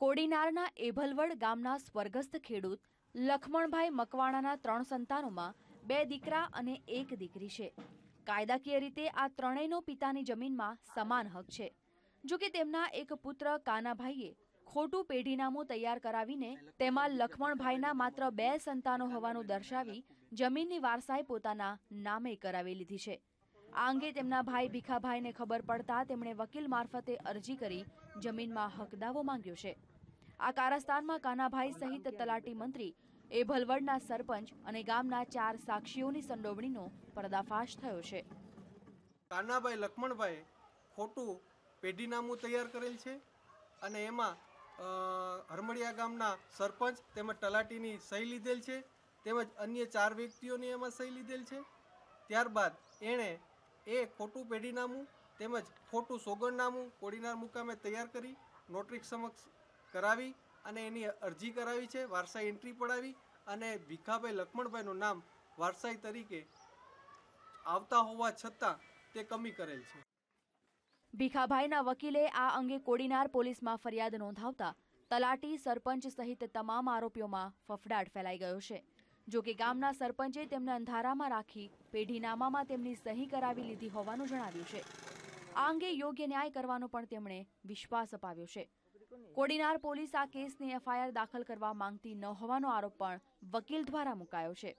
કોડીનારના એભલવડ ગામના સ્વર્ગસ્થ ખેડૂત લખમણભાઈ મકવાણાના ત્રણ સંતાનોમાં બે દીકરા અને એક દીકરી છે. કાયદાકીય રીતે આ ત્રણેયનો પિતાની જમીનમાં સમાન હક છે. જો કે તેમના એક પુત્ર કાનાભાઈએ ખોટું પેઢીનામું તૈયાર કરાવીને તેમાં લખમણભાઈના માત્ર બે સંતાનો હોવાનું દર્શાવી જમીનની વારસાઈ પોતાના નામે કરાવી લીધી છે. આ અંગે તેમના ભાઈ ભીખાભાઈને ખબર પડતા તેમણે વકીલ મારફતે અરજી કરી જમીનમાં હકદાવો માંગ્યો છે. આ કારસ્તાનમાં કાનાભાઈ સહિત તલાટી મંત્રી, એ ભલવડના સરપંચ અને ગામના ચાર સાક્ષીઓની સંડોવણીનો પર્દાફાશ થયો છે. કાનાભાઈ લક્ષ્મણભાઈ ખોટું પેઢીનામું તૈયાર કરેલ છે અને એમાં હરમડિયા ગામના સરપંચ તેમજ તલાટીની સહી લીધેલ છે તેમજ અન્ય ચાર વ્યક્તિઓની એમાં સહી લીધેલ છે. ત્યારબાદ એણે એ ખોટું પેઢીનામું તેમજ ખોટું સોગંદનામું કોડીનાર મુકામે તૈયાર કરી નોટરી સમક્ષ કરાવી અને એની અરજી કરાવી છે. વારસાઈ એન્ટ્રી પડાવી અને ભીખાભાઈ લક્ષ્મણભાઈનું નામ વારસાઈ તરીકે આવતા હોવા છતાં તે કમી કરેલ છે. ભીખાભાઈના વકીલે આ અંગે કોડીનાર પોલીસમાં ફરિયાદ નોંધાવતા તલાટી સરપંચ સહિત તમામ આરોપીઓમાં ફફડાટ ફેલાઈ ગયો છે. જો કે ગામના સરપંચે તેમને અંધારામાં રાખી પેઢીનામામાં તેમની સહી કરાવી લીધી હોવાનું જણાવ્યું છે. આ અંગે યોગ્ય ન્યાય કરવાનો પણ તેમણે વિશ્વાસ અપાવ્યો છે. કોડીનાર પોલીસ આ કેસની એફઆઈઆર દાખલ કરવા માંગતી ન હોવાનો આરોપ પણ વકીલ દ્વારા મુકાયો છે.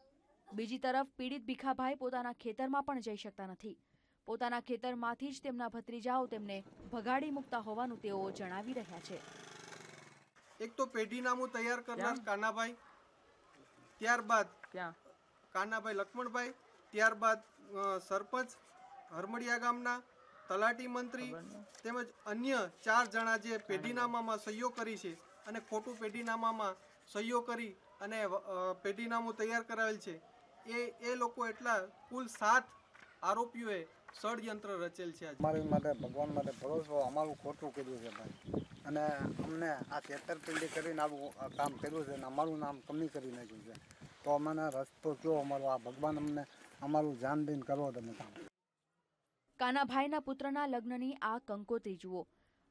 બીજી તરફ પીડિત ભીખાભાઈ પોતાના ખેતરમાં પણ જઈ શકતા નથી. પોતાના ખેતરમાંથી જ તેમના ભત્રીજાઓ તેમને ભગાડી મૂકતા હોવાનું તેઓ જણાવી રહ્યા છે. એક તો પેઢીનામું તૈયાર કરનાર કાનાભાઈ ત્યારબાદ ક્યાં? કાનાભાઈ લક્ષ્મણભાઈ ત્યારબાદ સરપંચ હરમડિયા ગામના તલાટી મંત્રી તેમજ અન્ય ચાર જણા જે પેઢીનામામાં સહીઓ કરી છે અને ખોટું પેઢીનામામાં સહીઓ કરી અને પેઢીનામું તૈયાર કરાવેલ છે એ એ લોકો એટલા કુલ સાત આરોપીઓએ ષડયંત્ર રચેલ છે અમારી માટે ભગવાન માટે ભરોસો અમારું ખોટું કર્યું છે ભાઈ. અને અમને આ છેતરપિંડી કરીને આવું કામ કર્યું છે અને અમારું નામ કમી કરી નાખ્યું છે. તો અમને રસ્તો કયો અમારો? આ ભગવાન અમને અમારું જાન દઈને કરો તમે કામ. કાનાભાઈના પુત્રના લગ્નની આ કંકોત્રી જુઓ.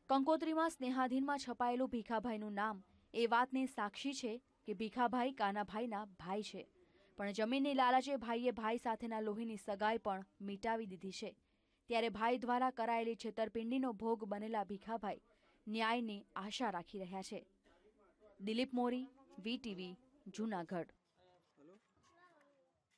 કંકોત્રીમાં સ્નેહાધીનમાં છપાયેલું ભીખાભાઈનું નામ એ વાતની સાક્ષી છે કે ભીખાભાઈ કાનાભાઈના ભાઈ છે. પણ જમીનની લાલચે ભાઈએ ભાઈ સાથેના લોહીની સગાઈ પણ મિટાવી દીધી છે. ત્યારે ભાઈ દ્વારા કરાયેલી છેતરપિંડીનો ભોગ બનેલા ભીખાભાઈ ન્યાયની આશા રાખી રહ્યા છે. દિલીપ મોરી વીટીવી જૂનાગઢ.